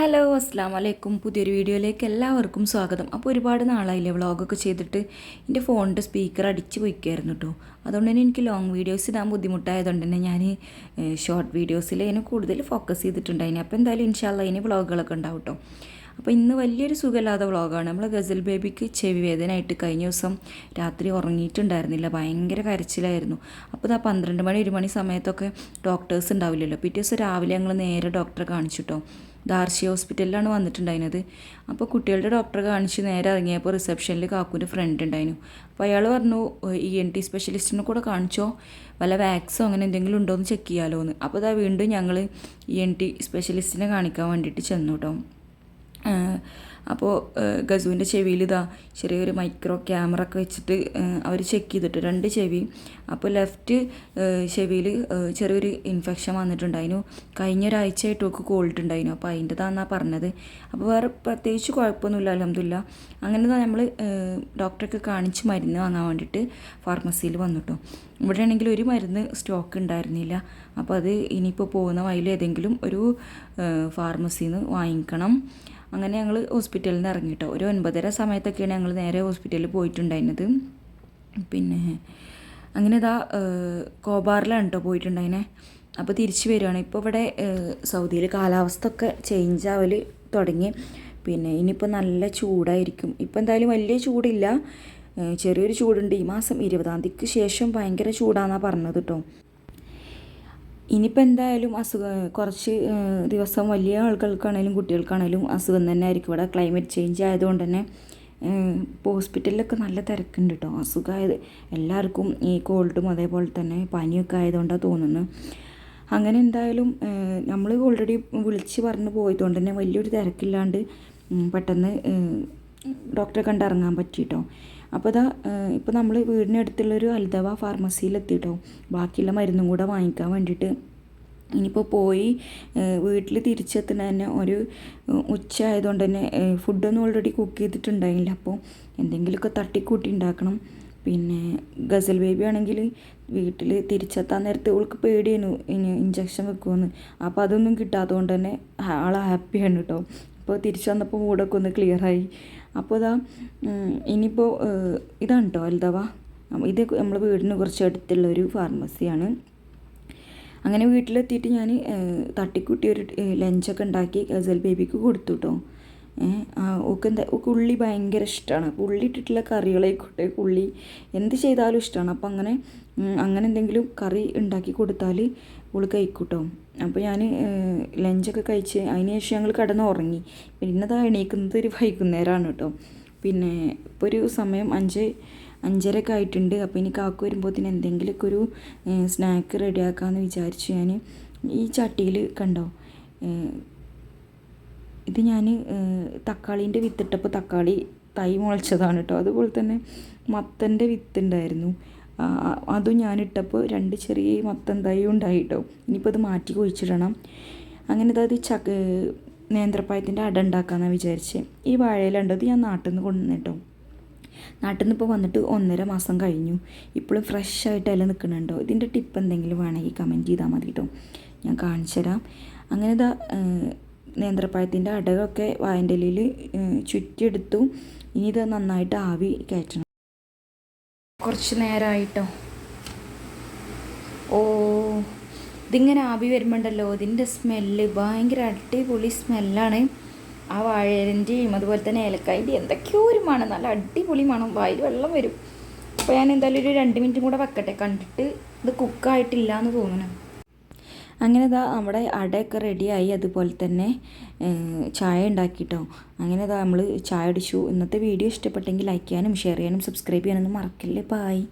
Hello അസ്സാം വലൈക്കും പുതിയൊരു വീഡിയോയിലേക്ക് എല്ലാവർക്കും സ്വാഗതം. അപ്പോൾ ഒരുപാട് നാളായില്ലേ വ്ളോഗൊക്കെ ചെയ്തിട്ട് എന്റെ ഫോണിന്റെ സ്പീക്കർ അടിച്ച് പോയിക്കായിരുന്നു കേട്ടോ അതുകൊണ്ട് തന്നെ എനിക്ക് ലോങ് വീഡിയോസ് ഇടാൻ ബുദ്ധിമുട്ടായതുകൊണ്ട് തന്നെ ഞാൻ ഷോർട്ട് വീഡിയോസിൽ അതിന് കൂടുതൽ ഫോക്കസ് ചെയ്തിട്ടുണ്ടായിന്. അപ്പോൾ എന്തായാലും ഇൻഷാല്ല അതിന് വ്ളോഗുകളൊക്കെ ഉണ്ടാവും കേട്ടോ അപ്പോൾ ഇന്ന് വലിയൊരു സുഖമില്ലാത്ത വ്ളോഗാണ്. നമ്മൾ ഗസൽ ബേബിക്ക് ചെവി വേദനയായിട്ട് കഴിഞ്ഞ ദിവസം രാത്രി ഉറങ്ങിയിട്ടുണ്ടായിരുന്നില്ല. ഭയങ്കര കരച്ചിലായിരുന്നു. അപ്പോൾ ആ പന്ത്രണ്ട് മണി ഒരു മണി സമയത്തൊക്കെ ഡോക്ടേഴ്സ് ഉണ്ടാവില്ലല്ലോ. പിറ്റേ ദിവസം രാവിലെ ഞങ്ങൾ നേരെ ഡോക്ടറെ കാണിച്ചു കേട്ടോ ദാർശി ഹോസ്പിറ്റലിലാണ് വന്നിട്ടുണ്ടായിരുന്നത്. അപ്പോൾ കുട്ടികളുടെ ഡോക്ടറെ കാണിച്ച് നേരെ ഇറങ്ങിയപ്പോൾ റിസപ്ഷനിൽ കാക്കൂന്റെ ഫ്രണ്ട് ഉണ്ടായിരുന്നു. അപ്പോൾ അയാൾ പറഞ്ഞു ഇ എൻ ടി സ്പെഷ്യലിസ്റ്റിനെ കൂടെ കാണിച്ചോ. വല്ല വാക്സോ അങ്ങനെ എന്തെങ്കിലും ഉണ്ടോ എന്ന് ചെക്ക് ചെയ്യാമല്ലോ എന്ന് അപ്പോൾ അതാ വീണ്ടും ഞങ്ങൾ ഇ എൻ ടി സ്പെഷ്യലിസ്റ്റിനെ കാണിക്കാൻ വേണ്ടിയിട്ട് ചെന്നു കേട്ടോ അപ്പോൾ ഗസുവിന്റെ ചെവിയിൽ ഇതാ ചെറിയൊരു മൈക്രോ ക്യാമറ ഒക്കെ വെച്ചിട്ട് അവർ ചെക്ക് ചെയ്തിട്ട് രണ്ട് ചെവി. അപ്പോൾ ലെഫ്റ്റ് ചെവിയിൽ ചെറിയൊരു ഇൻഫെക്ഷൻ വന്നിട്ടുണ്ടായിരുന്നു കഴിഞ്ഞ ഒരാഴ്ചയായിട്ട് ഒക്കെ കോൾഡ് ഉണ്ടായിരുന്നു അപ്പോൾ അതിന്റെതാണെന്നാണ് പറഞ്ഞത്. അപ്പോൾ വേറെ പ്രത്യേകിച്ച് കുഴപ്പമൊന്നുമില്ല അലഹമില്ല അങ്ങനെ നമ്മൾ ഡോക്ടറൊക്കെ കാണിച്ച് മരുന്ന് വാങ്ങാൻ വേണ്ടിയിട്ട് ഫാർമസിയിൽ വന്നിട്ടു. ഇവിടെ ആണെങ്കിൽ ഒരു മരുന്ന് സ്റ്റോക്ക് ഉണ്ടായിരുന്നില്ല. അപ്പോൾ അത് ഇനിയിപ്പോൾ പോകുന്ന വഴിയിൽ ഏതെങ്കിലും ഒരു ഫാർമസിയിൽ നിന്ന് വാങ്ങിക്കണം. അങ്ങനെ ഞങ്ങൾ ഹോസ്പിറ്റലിൽ നിന്ന് ഇറങ്ങിയിട്ടോ ഒരു ഒൻപതര സമയത്തൊക്കെയാണ് ഞങ്ങൾ നേരെ ഹോസ്പിറ്റലിൽ പോയിട്ടുണ്ടായിരുന്നത്. പിന്നെ അങ്ങനെ ഇതാ കോബാറിലാണ് കേട്ടോ പോയിട്ടുണ്ടായിനെ അപ്പോൾ തിരിച്ചു വരികയാണ് ഇപ്പോൾ ഇവിടെ സൗദിയിൽ കാലാവസ്ഥ ഒക്കെ ചേഞ്ച് ആവൽ തുടങ്ങി. പിന്നെ ഇനിയിപ്പോൾ നല്ല ചൂടായിരിക്കും. ഇപ്പോൾ എന്തായാലും വലിയ ചൂടില്ല. ചെറിയൊരു ചൂടുണ്ട്. ഈ മാസം ഇരുപതാം തീയതിക്ക് ശേഷം ഭയങ്കര ചൂടാണെന്നാണ് പറഞ്ഞത് കേട്ടോ ഇനിയിപ്പോൾ എന്തായാലും അസുഖം കുറച്ച് ദിവസം വലിയ ആളുകൾക്കാണേലും കുട്ടികൾക്കാണേലും അസുഖം തന്നെ ആയിരിക്കും. ഇവിടെ ക്ലൈമറ്റ് ചേഞ്ച് ആയതുകൊണ്ട് തന്നെ ഇപ്പോൾ ഹോസ്പിറ്റലിലൊക്കെ നല്ല തിരക്കുണ്ട് കേട്ടോ അസുഖമായത് എല്ലാവർക്കും ഈ കോൾഡും അതേപോലെ തന്നെ പനിയൊക്കെ ആയതുകൊണ്ടാണ് തോന്നുന്നത് അങ്ങനെ എന്തായാലും നമ്മൾ ഓൾറെഡി വിളിച്ച് പറഞ്ഞ് പോയതുകൊണ്ട് തന്നെ വലിയൊരു തിരക്കില്ലാണ്ട് പെട്ടെന്ന് ഡോക്ടറെ കണ്ടിറങ്ങാൻ പറ്റിയിട്ടോ അപ്പോൾ അതാ ഇപ്പോൾ നമ്മൾ വീടിനടുത്തുള്ളൊരു അൽദവ ഫാർമസിയിൽ എത്തിയിട്ടോ ബാക്കിയുള്ള മരുന്നും കൂടെ വാങ്ങിക്കാൻ വേണ്ടിയിട്ട്. ഇനിയിപ്പോൾ പോയി വീട്ടിൽ തിരിച്ചെത്തുന്ന തന്നെ ഒരു ഉച്ച ആയതുകൊണ്ട് തന്നെ ഫുഡൊന്നും ഓൾറെഡി കുക്ക് ചെയ്തിട്ടുണ്ടായില്ല. അപ്പോൾ എന്തെങ്കിലുമൊക്കെ തട്ടിക്കൂട്ടി ഉണ്ടാക്കണം. പിന്നെ ഗസൽ ബേബി ആണെങ്കിൽ വീട്ടിൽ തിരിച്ചെത്താൻ നേരത്തെ ഓൾക്ക് ഇനി ഇഞ്ചക്ഷൻ വെക്കുമെന്ന് അപ്പോൾ അതൊന്നും കിട്ടാത്തതുകൊണ്ട് തന്നെ ആൾ ഹാപ്പിയാണ് കേട്ടോ അപ്പോൾ തിരിച്ചു വന്നപ്പോൾ മൂടൊക്കെ ഒന്ന് ക്ലിയറായി അപ്പോൾ ഇതാ ഇനിയിപ്പോൾ ഇതാണ് കേട്ടോ അൽദവ ഇത് നമ്മൾ വീടിന് കുറച്ച് അടുത്തുള്ള ഒരു ഫാർമസിയാണ്. അങ്ങനെ വീട്ടിലെത്തിയിട്ട് ഞാൻ തട്ടിക്കുട്ടി ഒരു ലഞ്ചൊക്കെ ഉണ്ടാക്കി ഗസൽ ബേബിക്ക് കൊടുത്തു കേട്ടോ ഓക്ക് എന്താ ഓക്ക് ഉള്ളി ഭയങ്കര ഇഷ്ടമാണ് അപ്പോൾ ഉള്ളി ഇട്ടിട്ടുള്ള കറികളായിക്കോട്ടെ ഉള്ളി എന്ത് ചെയ്താലും ഇഷ്ടമാണ് അപ്പോൾ അങ്ങനെ അങ്ങനെ എന്തെങ്കിലും കറി ഉണ്ടാക്കി കൊടുത്താൽ ഓൾ കഴിക്കൂട്ടോ. അപ്പോൾ ഞാൻ ലഞ്ചൊക്കെ കഴിച്ച് അതിന് ശേഷം ഞങ്ങൾ കിടന്ന് ഉറങ്ങി പിന്നെ അതാ എണീക്കുന്നത് ഒരു വൈകുന്നേരമാണ് കേട്ടോ പിന്നെ ഇപ്പോൾ ഒരു സമയം അഞ്ച് അഞ്ചരയൊക്കെ ആയിട്ടുണ്ട്. അപ്പോൾ ഇനി കാക്കു വരുമ്പോഴത്തേന് എന്തെങ്കിലുമൊക്കെ ഒരു സ്നാക്ക് റെഡിയാക്കാമെന്ന് വിചാരിച്ച് ഞാൻ ഈ ചട്ടിയിൽ കണ്ടോ ഇത് ഞാൻ തക്കാളീന്റെ വിത്തിട്ടപ്പോൾ തക്കാളി തൈ മുളച്ചതാണ് കേട്ടോ അതുപോലെ തന്നെ മത്തന്റെ വിത്തുണ്ടായിരുന്നു. അതും ഞാനിട്ടപ്പോൾ രണ്ട് ചെറിയ മത്തൻ തൈ ഉണ്ടായി കേട്ടോ ഇനിയിപ്പോൾ അത് മാറ്റി കുഴിച്ചിടണം. അങ്ങനെ അതായത് ചക്ക നേന്ത്രപ്പായത്തിന്റെ അട ഉണ്ടാക്കാമെന്നാണ് വിചാരിച്ചത് ഈ വാഴയിലുണ്ടത് ഞാൻ നാട്ടിൽ നിന്ന് കൊണ്ടുവന്നിട്ടോ നാട്ടിൽ നിന്ന് ഇപ്പോൾ വന്നിട്ട് ഒന്നര മാസം കഴിഞ്ഞു. ഇപ്പോഴും ഫ്രഷ് ആയിട്ട് അല്ല നിൽക്കുന്നുണ്ടോ ഇതിന്റെ ടിപ്പ് എന്തെങ്കിലും വേണമെങ്കിൽ കമന്റ് ചെയ്താൽ മതി കേട്ടോ ഞാൻ കാണിച്ചു തരാം അങ്ങനെ ഇതാ നേന്ത്രപ്പഴത്തിന്റെ അടകൊക്കെ വായന്റെ ഇലയിൽ ചുറ്റിയെടുത്തു. ഇനി ഇത് നന്നായിട്ട് ആവി കയറ്റണം. കുറച്ച് നേരമായിട്ടോ ഓ ഇതിങ്ങനെ ആവി വരുമ്പോണ്ടല്ലോ ഇതിന്റെ സ്മെല്ല് ഭയങ്കര അടിപൊളി സ്മെല്ലാണ്. ആ വാഴേന്റെയും അതുപോലെ തന്നെ ഏലക്കായന്റെ എന്തൊക്കെയോ ഒരു മണം നല്ല അടിപൊളി മണം. വായിൽ വെള്ളം വരും. അപ്പോൾ ഞാൻ എന്തായാലും ഒരു രണ്ട് മിനിറ്റും കൂടെ വെക്കട്ടെ. കണ്ടിട്ട് ഇത് കുക്കായിട്ടില്ല എന്ന് തോന്നുന്നു. അങ്ങനെ ഇതാ നമ്മുടെ അടയൊക്കെ റെഡിയായി അതുപോലെ തന്നെ ചായ ഉണ്ടാക്കിയിട്ടോ അങ്ങനെ ഇതാ നമ്മൾ ചായ അടിച്ചു ഇന്നത്തെ വീഡിയോ ഇഷ്ടപ്പെട്ടെങ്കിൽ ലൈക്ക് ചെയ്യാനും ഷെയർ ചെയ്യാനും സബ്സ്ക്രൈബ് ചെയ്യാനൊന്നും മറക്കല്ലേ ബായ്